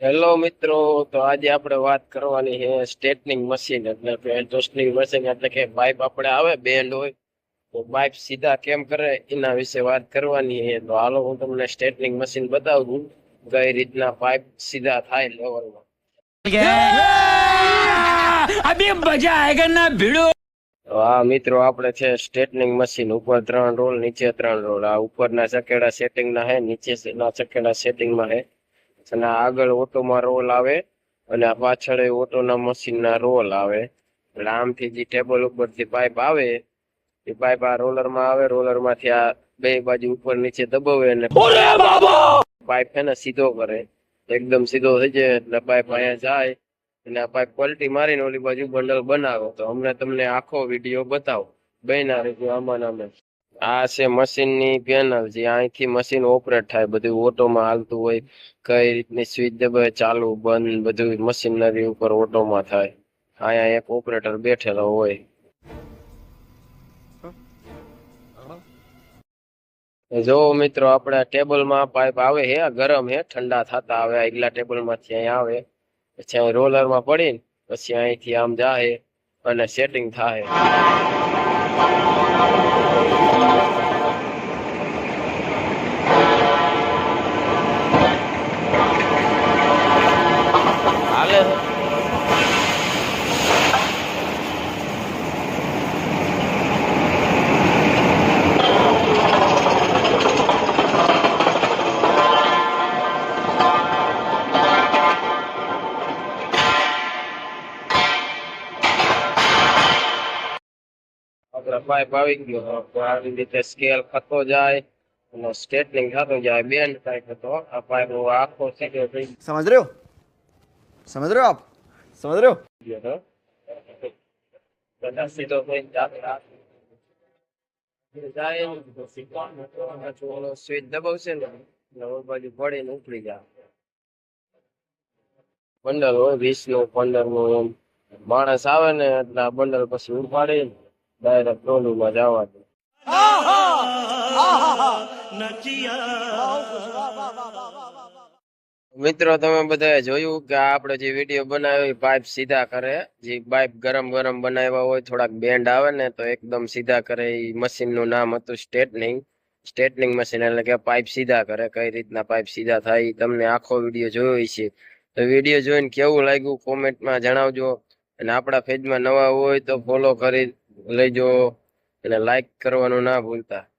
Hello મિત્રો તો આજે આપણે વાત કરવાની છે સ્ટેટનિંગ મશીન. એટલે જોસ્ટનિંગ મશીન એટલે કે પાઇપ આપણે આવે બેન્ડ હોય તો પાઇપ સીધા કેમ કરે એના વિશે વાત કરવાની છે. તો હાલો હું તમને સ્ટેટનિંગ મશીન બતાવું કઈ રીતના પાઇપ સીધા થાય લેવલમાં અભી મજા આયેગા ના હા મિત્રો આપણે છે સ્ટેટનિંગ મશીન ઉપર ત્રણ રોલ નીચે ત્રણ રોલ. આ ઉપરના ચકેડા સેટિંગના હે નીચેના ચકેડા સેટિંગમાં હે અને આગળ ઓટોમાં રોલ આવે અને આ પાછળ ઓટોના મશીન ના રોલ આવે. એટલે આમથી જે ટેબલ ઉપરથી પાઇપ આવે એ પાઇપ આ રોલરમાં આવે રોલરમાંથી આ બે બાજુ ઉપર નીચે દબાવે અને પાઇપ છે ને સીધો કરે. એકદમ સીધો થઈ જાય એટલે પાઇપ અહીંયા જાય અને આ પાઇપ પલટી મારીને ઓલી બાજુ બંડલ બનાવો. તો હમણાં તમને આખો વીડિયો બતાવો. આમાં ને આમે આ છે મશીનની પેનલ જે અહીંથી મશીન ઓપરેટ થાય, બધું ઓટોમાં હાલતું હોય, કઈ રીતની સ્વિચ દબાય, ચાલુ, બંધ, બધું મશીનરી ઉપર ઓટોમાં થાય. અહીંયા એક ઓપરેટર બેઠેલો હોય. જો મિત્રો, આપણે ટેબલમાં પાઇપ આવે હે ગરમ હે, ઠંડા થતા આવે આગલા ટેબલમાંથી અહીંયા આવે. પછી અહીં રોલરમાં પડીને, પછી અહીંથી આમ જાહે અને સેટિંગ થાય એટલે પાઇપ ગયો આવી રીતે સ્કેલ થતો જાય અને સ્ટેટલિંગ થતું જાય બેન્ડ ટાઈપ હતો આ પાઇપ આખો સીધો થઈ સમજ રહ્યો? સમજ રહ્યો આપ? સમજ રહ્યો? બધા સીધો થઈ જાય. દબાવશે ને બાજુ ને ઉપડી જાય. બંડલ હોય વીસનું પંદરનું માણસ આવે ને એટલે આ બંડલ પછી ઉપાડે ડાયરેક્ટ ટોલુમાં જવા દે. મિત્રો, તમે બધાએ જોયું કે આપણે જે વીડિયો બનાવ્યો એ પાઇપ સીધા કરે. જે પાઇપ ગરમ ગરમ બનાવ્યા હોય, થોડાક બેન્ડ આવે ને, તો એકદમ સીધા કરે. એ મશીનનું નામ હતું સ્ટેટનિંગ સ્ટેટનિંગ મશીન એટલે કે પાઇપ સીધા કરે. કઈ રીતના પાઇપ સીધા થાય તમને આખો વીડિયો જોયો છે તો વીડિયો જોઈને કેવું લાગ્યું? કોમેન્ટમાં જણાવજો. અને આપણા પેજમાં નવા હોય તો ફોલો કરી લેજો અને લાઈક કરવાનું ના ભૂલતા.